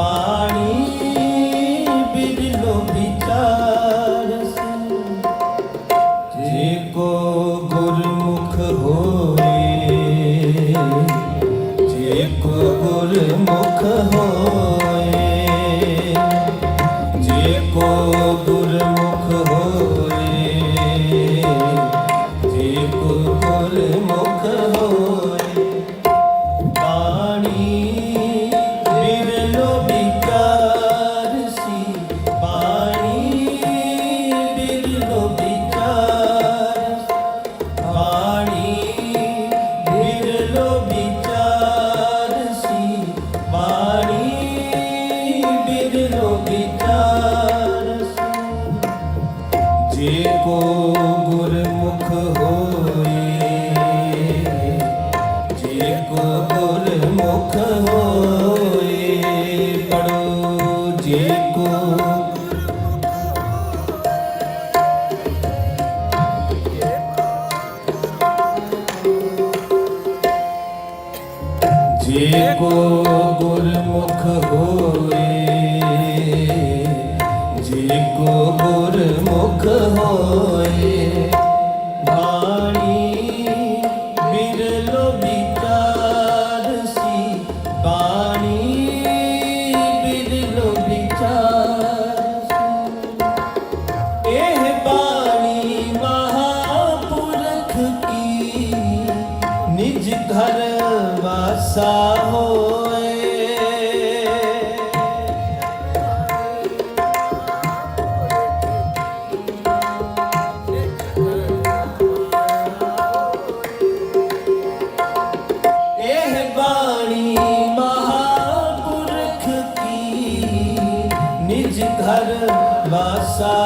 봐. ਜੇ ਕੋ ਗੁਰਮੁਖ ਹੋਏ ਜੇ ਕੋ ਗੁਰਮੁਖ ਹੋਏ ਦਾਤਾ ਹੋਏ। ਇਹ ਮਹਾਪੁਰਖ ਕੀ ਨਿਜ ਘਰ ਵਾਸਾ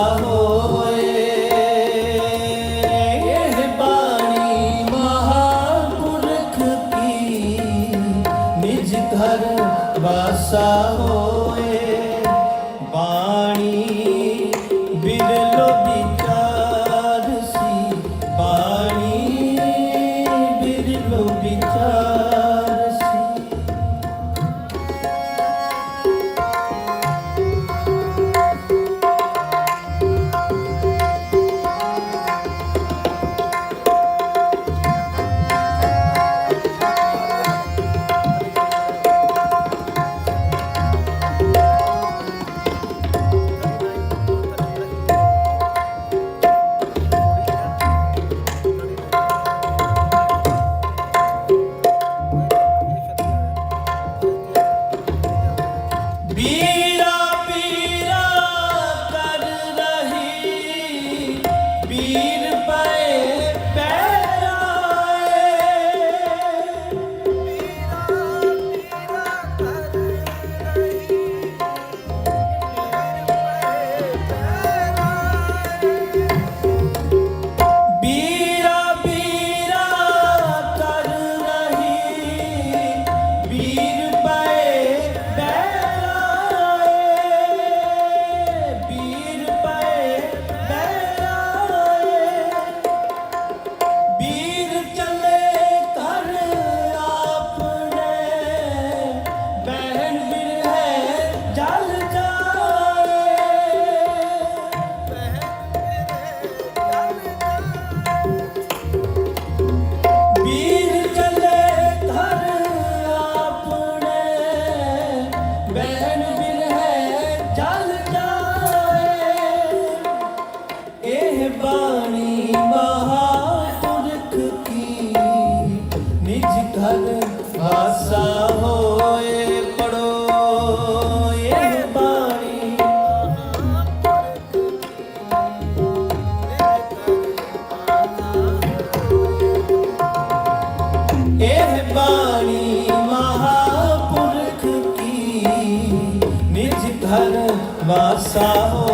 বাদশাহ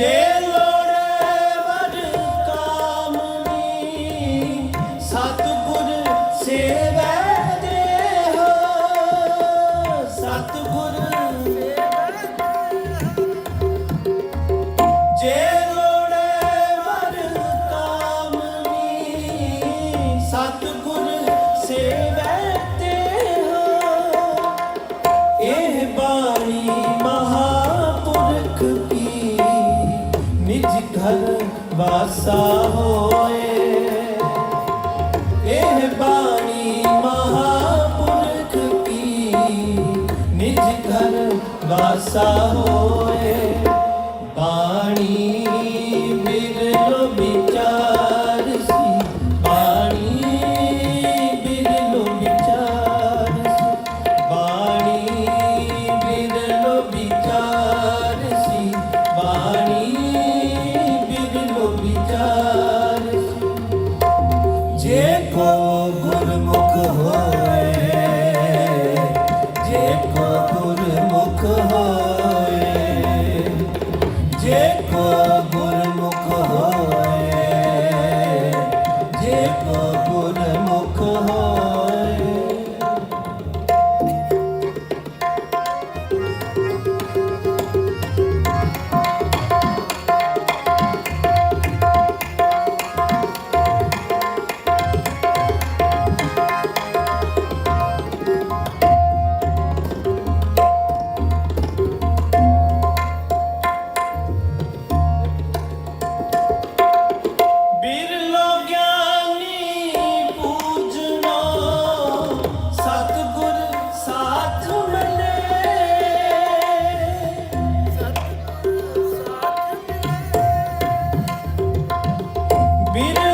Yeah. ਬਾਸਾ ਹੋਏ। ਇਹ ਬਾਣੀ ਮਹਾਪੁਰਖ ਕੀ ਨਿਜ ਘਰ ਵਾਸਾ ਹੋਏ। ਜੇ ਕੋ ਗੁਰਮੁਖ ਬਿਰਲੋ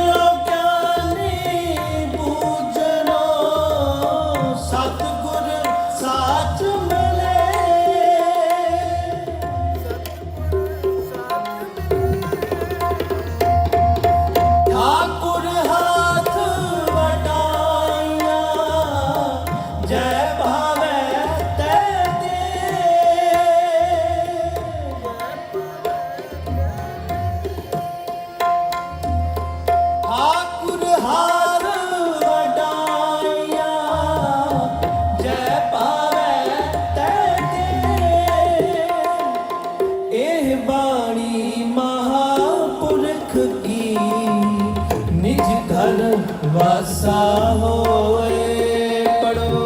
ਵਾਸਾ ਹੋਏ ਪੜੋ।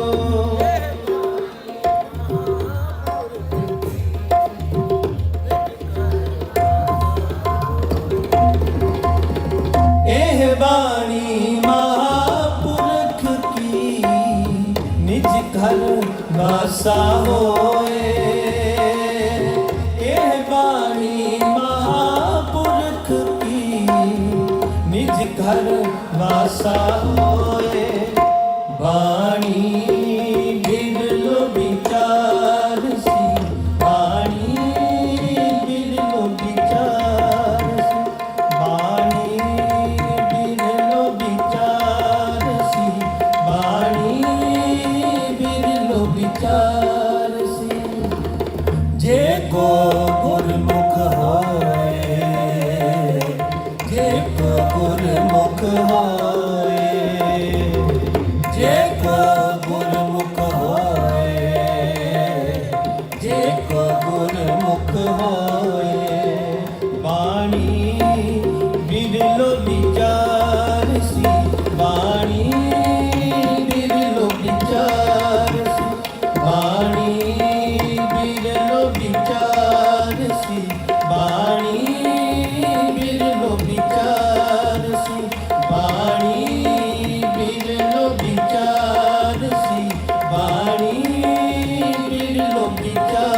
ਇਹ ਬਾਣੀ ਮਹਾਪੁਰਖ ਕੀ ਨਿਜ ਘਰ ਵਾਸਾ ਹੋਏ ਵਾਸਾ ਹੋਏ, ਬਾਣੀ ਬਿਰਲੋ ਵਿਚਾਰ ਸੀ। ਬਾਣੀ ਬਿਰਲੋ ਵਿਚਾਰ ਸੀ। ਬਾਣੀ ਬਿਰਲੋ ਵਿਚਾਰ ਸੀ। ਬਾਣੀ ਬਿਰਲੋ ਵਿਚਾਰ ਸੀ। ਜੇ ਕੋ ਗੁਰਮੁਖ ਹੋਏ ਗੁਰਮੁਖ I'll.